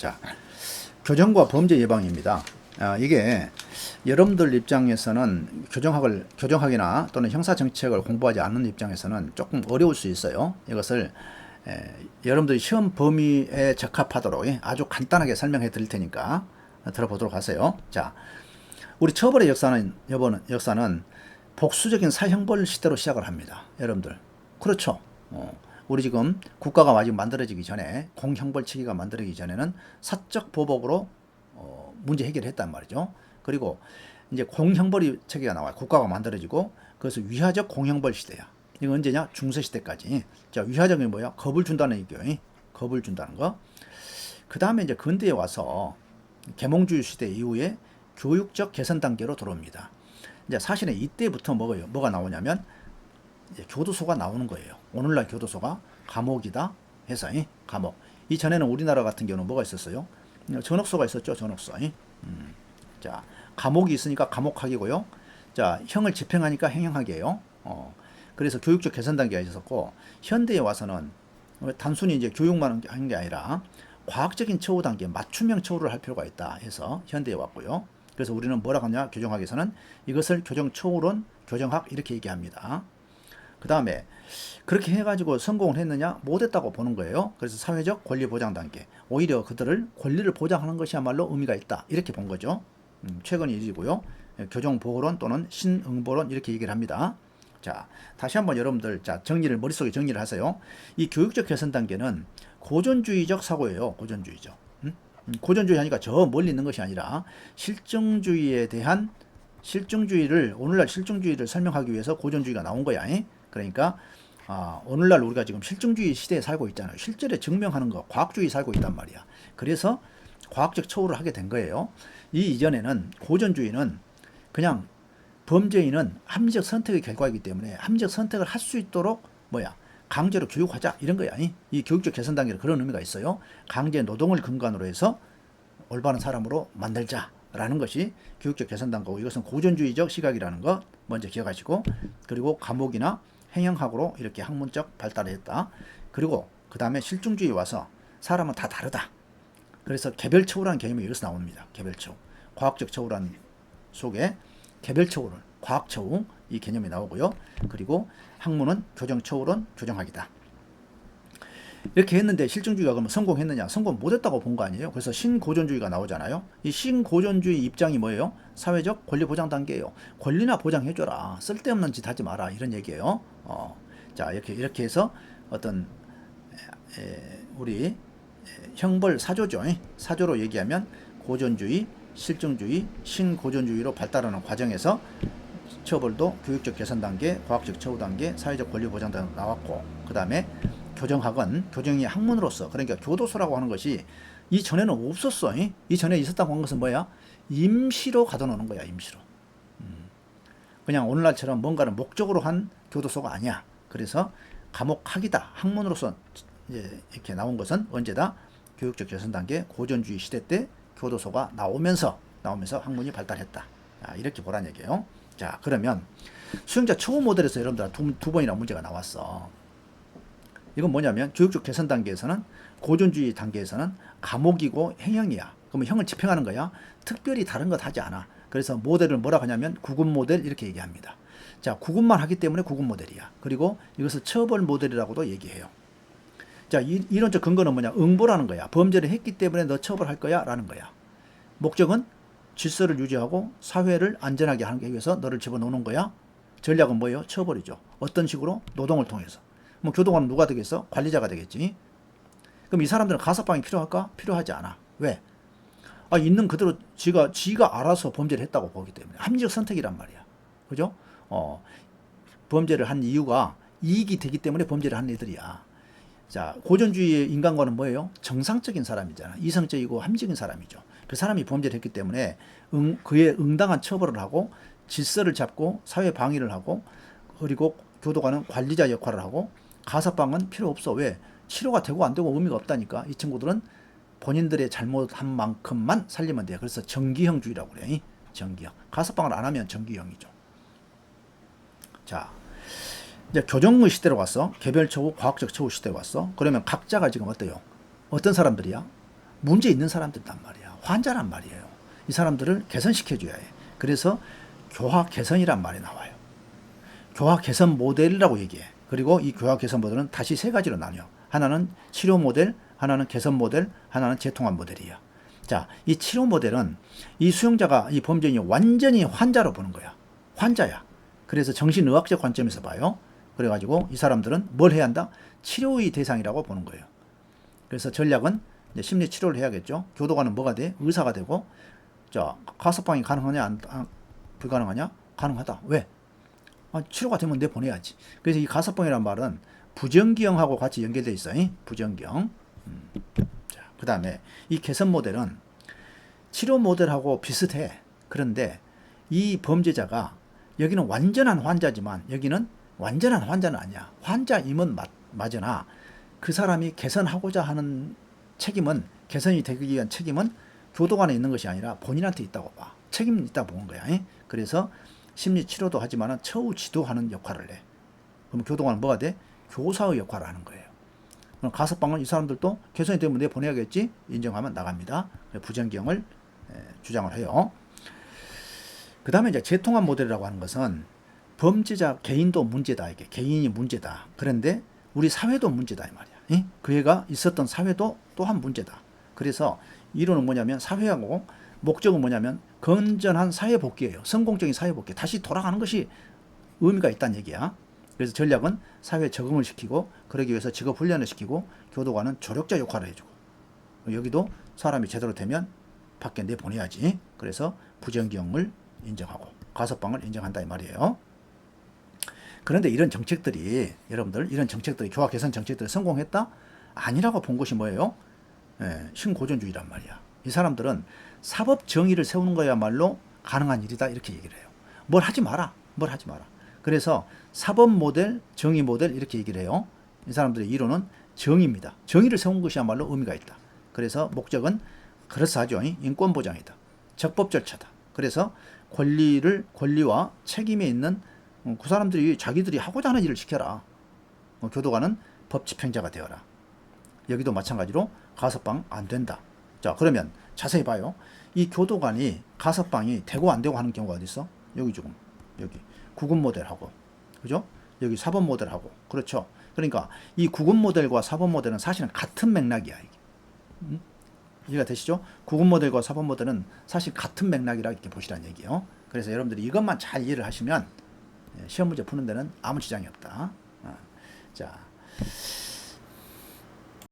자, 교정과 범죄 예방입니다. 아, 이게 여러분들 입장에서는 교정학을 교정학이나 또는 형사 정책을 공부하지 않는 입장에서는 조금 어려울 수 있어요. 이것을 에, 여러분들이 시험 범위에 적합하도록 예, 아주 간단하게 설명해 드릴 테니까 들어보도록 하세요. 자, 우리 처벌의 역사는 여보는 역사는 복수적인 사형벌 시대로 시작을 합니다. 여러분들 그렇죠. 어, 우리 지금 국가가 아직 만들어지기 전에 공형벌 체계가 만들어지기 전에는 사적 보복으로 어, 문제 해결을 했단 말이죠. 그리고 이제 공형벌 체계가 나와요. 국가가 만들어지고 그래서 위화적 공형벌 시대야. 이거 언제냐? 중세 시대까지. 자, 위화적이 뭐야? 겁을 준다는 얘기예요. 겁을 준다는 거. 그 다음에 이제 근대에 와서 계몽주의 시대 이후에 교육적 개선 단계로 들어옵니다. 이제 사실은 이때부터 뭐가요? 뭐가 나오냐면 교도소가 나오는 거예요. 오늘날 교도소가 감옥이다 해서 이 감옥. 이 전에는 우리나라 같은 경우는 뭐가 있었어요? 전옥소가 있었죠. 전옥소. 이. 음. 자, 감옥이 있으니까 감옥학이고요. 자, 형을 집행하니까 행형학이에요. 어. 그래서 교육적 개선 단계가 있었고 현대에 와서는 단순히 이제 교육만 한 게 아니라 과학적인 처우 단계, 맞춤형 처우를 할 필요가 있다 해서 현대에 왔고요. 그래서 우리는 뭐라고 하냐? 교정학에서는 이것을 교정 처우론, 교정학 이렇게 얘기합니다. 그 다음에 그렇게 해가지고 성공을 했느냐? 못했다고 보는 거예요. 그래서 사회적 권리 보장 단계. 오히려 그들을 권리를 보장하는 것이야말로 의미가 있다. 이렇게 본 거죠. 음, 최근 일이고요. 교정 보호론 또는 신응보론 이렇게 얘기를 합니다. 자, 다시 한번 여러분들 자 정리를 머릿속에 정리를 하세요. 이 교육적 개선 단계는 고전주의적 사고예요. 고전주의적. 음? 음, 고전주의 하니까 저 멀리 있는 것이 아니라 실증주의에 대한 실증주의를 오늘날 실증주의를 설명하기 위해서 고전주의가 나온 거야. 이? 그러니까 아, 오늘날 우리가 지금 실증주의 시대에 살고 있잖아요. 실제로 증명하는 거, 과학주의 살고 있단 말이야. 그래서 과학적 처우를 하게 된 거예요. 이 이전에는 고전주의는 그냥 범죄인은 합리적 선택의 결과이기 때문에 합리적 선택을 할 수 있도록 뭐야 강제로 교육하자 이런 거야. 이, 이 교육적 개선 단계는 그런 의미가 있어요. 강제 노동을 근간으로 해서 올바른 사람으로 만들자라는 것이 교육적 개선 단계고 이것은 고전주의적 시각이라는 거 먼저 기억하시고 그리고 감옥이나 행영학으로 이렇게 학문적 발달을 했다. 그리고 그 다음에 실증주의 와서 사람은 다 다르다. 그래서 개별 처우라는 개념이 여기서 나옵니다. 개별 처우. 과학적 처우란 속에 개별 처우론, 과학 처우 이 개념이 나오고요. 그리고 학문은 교정 처우론, 교정학이다. 이렇게 했는데 실증주의가 그러면 성공했느냐? 성공 못했다고 본 거 아니에요? 그래서 신고전주의가 나오잖아요. 이 신고전주의 입장이 뭐예요? 사회적 권리 보장 단계예요. 권리나 보장해줘라. 쓸데없는 짓 하지 마라. 이런 얘기예요. 어, 자 이렇게 이렇게 해서 어떤 에, 에, 우리 에, 형벌 사조죠. 사조로 얘기하면 고전주의, 실증주의, 신고전주의로 발달하는 과정에서 처벌도 교육적 개선 단계, 과학적 처우 단계, 사회적 권리 보장 단계 나왔고 그 다음에 교정학은 교정의 학문으로서 그러니까 교도소라고 하는 것이 이 전에는 없었어. 이 전에 있었다고 한 것은 뭐야? 임시로 가둬놓는 거야. 임시로. 음. 그냥 오늘날처럼 뭔가를 목적으로 한 교도소가 아니야. 그래서 감옥학이다. 학문으로서 이제 이렇게 나온 것은 언제다? 교육적 개선 단계 고전주의 시대 때 교도소가 나오면서 나오면서 학문이 발달했다. 자, 이렇게 보란 얘기예요. 자, 그러면 수용자 처우 모델에서 여러분들 두, 두 번이나 문제가 나왔어. 이건 뭐냐면 교육적 개선 단계에서는 고전주의 단계에서는 감옥이고 행형이야. 그러면 형을 집행하는 거야. 특별히 다른 것 하지 않아. 그래서 모델을 뭐라 하냐면 구급 모델 이렇게 얘기합니다. 자, 구급만 하기 때문에 구급 모델이야. 그리고 이것을 처벌 모델이라고도 얘기해요. 자, 이, 이론적 근거는 뭐냐? 응보라는 거야. 범죄를 했기 때문에 너 처벌할 거야. 라는 거야. 목적은 질서를 유지하고 사회를 안전하게 하기 위해서 너를 집어넣는 거야. 전략은 뭐예요? 처벌이죠. 어떤 식으로? 노동을 통해서. 뭐 교도관은 누가 되겠어? 관리자가 되겠지. 그럼 이 사람들은 가석방이 필요할까? 필요하지 않아. 왜? 아, 있는 그대로 지가 지가 알아서 범죄를 했다고 보기 때문에 합리적 선택이란 말이야. 그죠? 어, 범죄를 한 이유가 이익이 되기 때문에 범죄를 한 애들이야. 자, 고전주의의 인간과는 뭐예요? 정상적인 사람이잖아. 이성적이고 합리적인 사람이죠. 그 사람이 범죄를 했기 때문에 응, 그에 응당한 처벌을 하고 질서를 잡고 사회 방위를 하고 그리고 교도관은 관리자 역할을 하고 가석방은 필요 없어. 왜? 치료가 되고 안 되고 의미가 없다니까. 이 친구들은 본인들의 잘못한 만큼만 살리면 돼요. 그래서 정기형주의라고 그래요. 정기형. 가석방을 안 하면 정기형이죠. 자, 이제 교정의 시대로 왔어. 개별 처우, 과학적 처우 시대로 왔어. 그러면 각자가 지금 어때요? 어떤 사람들이야? 문제 있는 사람들단 말이야. 환자란 말이에요. 이 사람들을 개선시켜줘야 해. 그래서 교화 개선이란 말이 나와요. 교화 개선 모델이라고 얘기해. 그리고 이 교화 개선 모델은 다시 세 가지로 나뉘어. 하나는 치료 모델, 하나는 개선 모델, 하나는 재통합 모델이야. 자, 이 치료 모델은 이 수용자가 이 범죄인이 완전히 환자로 보는 거야. 환자야. 그래서 정신의학적 관점에서 봐요. 그래가지고 이 사람들은 뭘 해야 한다? 치료의 대상이라고 보는 거예요. 그래서 전략은 심리 치료를 해야겠죠. 교도관은 뭐가 돼? 의사가 되고, 자 가석방이 가능하냐? 안, 안- 불가능하냐? 가능하다. 왜? 아, 치료가 되면 내 보내야지. 그래서 이 가석방이란 말은 부정기형하고 같이 연결돼 있어. 요 부정기형. 음. 자, 그 다음에 이 개선 모델은 치료 모델하고 비슷해. 그런데 이 범죄자가 여기는 완전한 환자지만 여기는 완전한 환자는 아니야. 환자임은 맞, 맞으나 그 사람이 개선하고자 하는 책임은 개선이 되기 위한 책임은 교도관에 있는 것이 아니라 본인한테 있다고 봐. 책임이 있다고 보는 거야. 잉? 그래서 심리 치료도 하지만은 처우 지도하는 역할을 해. 그럼 교도관은 뭐가 돼? 교사의 역할을 하는 거예요. 그럼 가석방은 이 사람들도 개선이 되면 내 보내야겠지 인정하면 나갑니다. 부정기형을 에, 주장을 해요. 그 다음에 이제 재통합 모델이라고 하는 것은 범죄자 개인도 문제다 이게 개인이 문제다. 그런데 우리 사회도 문제다 이 말이야. 예? 그 애가 있었던 사회도 또한 문제다. 그래서 이론은 뭐냐면 사회하고 목적은 뭐냐면 건전한 사회 복귀예요. 성공적인 사회 복귀. 다시 돌아가는 것이 의미가 있다는 얘기야. 그래서 전략은 사회 적응을 시키고 그러기 위해서 직업 훈련을 시키고 교도관은 조력자 역할을 해주고 여기도 사람이 제대로 되면 밖에 내보내야지. 그래서 부정기형을 인정하고 가석방을 인정한다 이 말이에요. 그런데 이런 정책들이 여러분들 이런 정책들이 교화 개선 정책들이 성공했다? 아니라고 본 것이 뭐예요? 예, 신고전주의란 말이야. 이 사람들은 사법 정의를 세우는 거야말로 가능한 일이다 이렇게 얘기를 해요. 뭘 하지 마라. 뭘 하지 마라. 그래서 사법 모델, 정의 모델 이렇게 얘기를 해요. 이 사람들의 이론은 정의입니다. 정의를 세운 것이야말로 의미가 있다. 그래서 목적은 그럴싸하죠. 인권 보장이다. 적법 절차다. 그래서 권리를 권리와 책임에 있는 어, 그 사람들이 자기들이 하고자 하는 일을 시켜라. 어, 교도관은 법 집행자가 되어라. 여기도 마찬가지로 가석방 안 된다. 자 그러면 자세히 봐요. 이 교도관이 가석방이 되고 안 되고 하는 경우가 어디 있어? 여기 지금 여기 구급 모델하고 그죠? 여기 사법 모델하고 그렇죠. 그러니까 이 구급 모델과 사법 모델은 사실은 같은 맥락이야 이게. 음? 이해가 되시죠? 구급 모델과 사법 모델은 사실 같은 맥락이라 이렇게 보시라는 얘기예요. 그래서 여러분들이 이것만 잘 이해를 하시면 예, 시험 문제 푸는 데는 아무 지장이 없다. 아, 자,